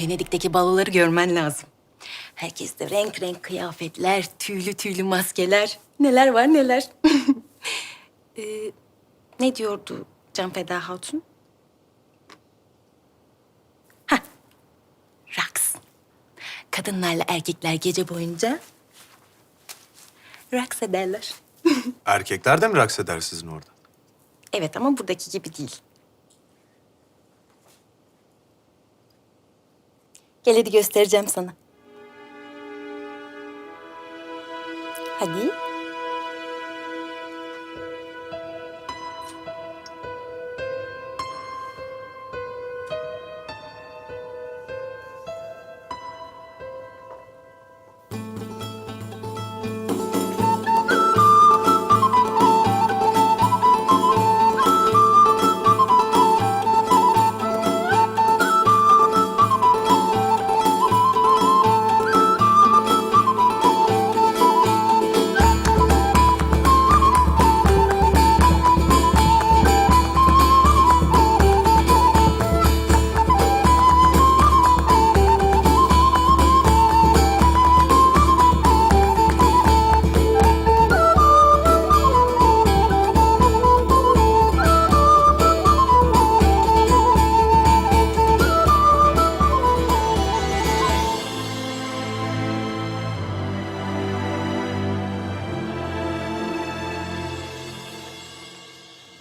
Venedik'teki baloları görmen lazım. Herkeste renk renk kıyafetler, tüylü tüylü maskeler. Neler var neler. Ee, ne diyordu Can Feda Hatun? Hah, raks. Kadınlarla erkekler gece boyunca raks ederler. Erkekler de mi raks eder sizin orada? Evet ama buradaki gibi değil. Gel hadi göstereceğim sana. Hadi.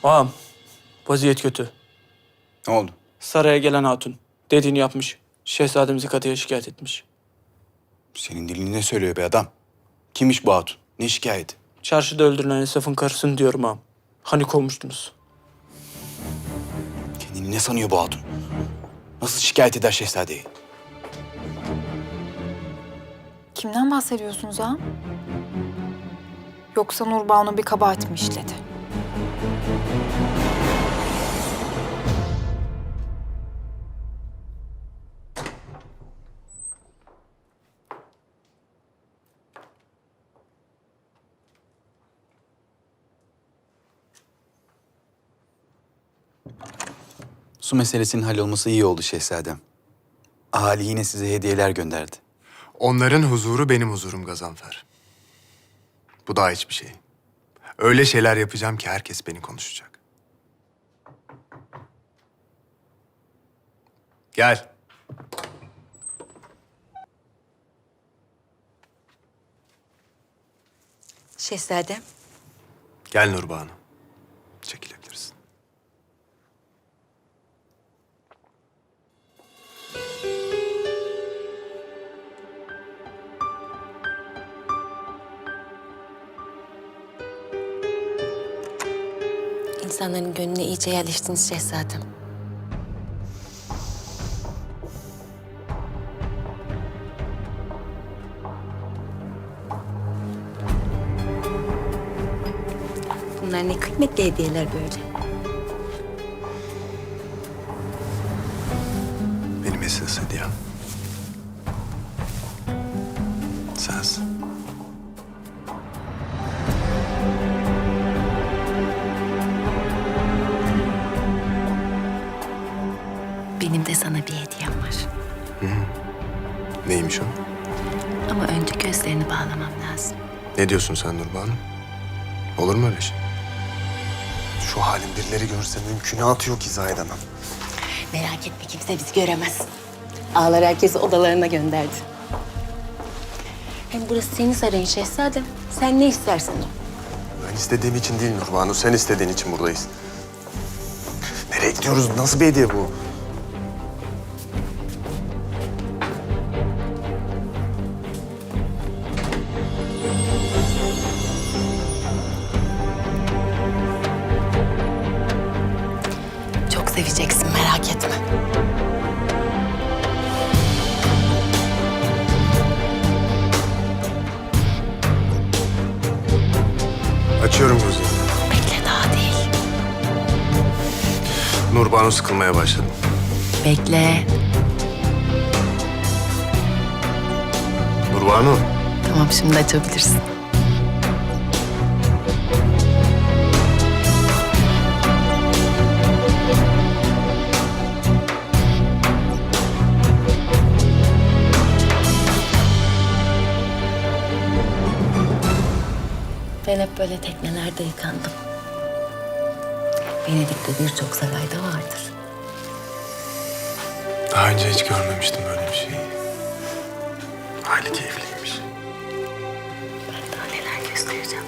Ağam, vaziyet kötü. Ne oldu? Saraya gelen hatun dediğini yapmış. Şehzademizi kadıya şikayet etmiş. Senin dilini ne söylüyor be adam? Kimmiş bu hatun? Ne şikayeti? Çarşıda öldürülen Esaf'ın karısını diyorum ağam. Hani kovmuştunuz? Kendini ne sanıyor bu hatun? Nasıl şikayet eder şehzadeyi? Kimden bahsediyorsunuz ağam? Yoksa Nurbanu bir kabahat mi işledi? Su meselesinin hallolması iyi oldu şehzadem. Ahali yine size hediyeler gönderdi. Onların huzuru benim huzurum Gazanfer. Bu daha hiçbir şey. Öyle şeyler yapacağım ki herkes beni konuşacak. Gel. Şehzadem. Gel Nurbanu. İnsanların gönlüne iyice yerleştiniz şehzadem. Bunlar ne kıymetli hediyeler böyle. Benim esas hediyem. Sensin. Benim de sana bir hediyem var. Neymiş o? Ama önce gözlerini bağlamam lazım. Ne diyorsun sen Nurbanu? Olur mu öyle şey? Şu halin birileri görse mümkünatı yok izah edemem. Merak etme kimse bizi göremez. Ağlar herkesi odalarına gönderdi. Hem burası senin sarayın şehzadem. Sen ne istersen o. Ben istediğim için değil Nurbanu, sen istediğin için buradayız. Nereye gidiyoruz? Nasıl bir hediye bu? Seveceksin merak etme. Açıyorum gözlerimi. Bekle daha değil. Nurbanu sıkılmaya başladı. Bekle. Nurbanu. Tamam şimdi açabilirsin. Böyle teknelerde yıkandım. Venedik'te birçok sarayda vardır. Daha önce hiç görmemiştim böyle bir şeyi. Hali keyifliymiş. Ben daha neler göstereceğim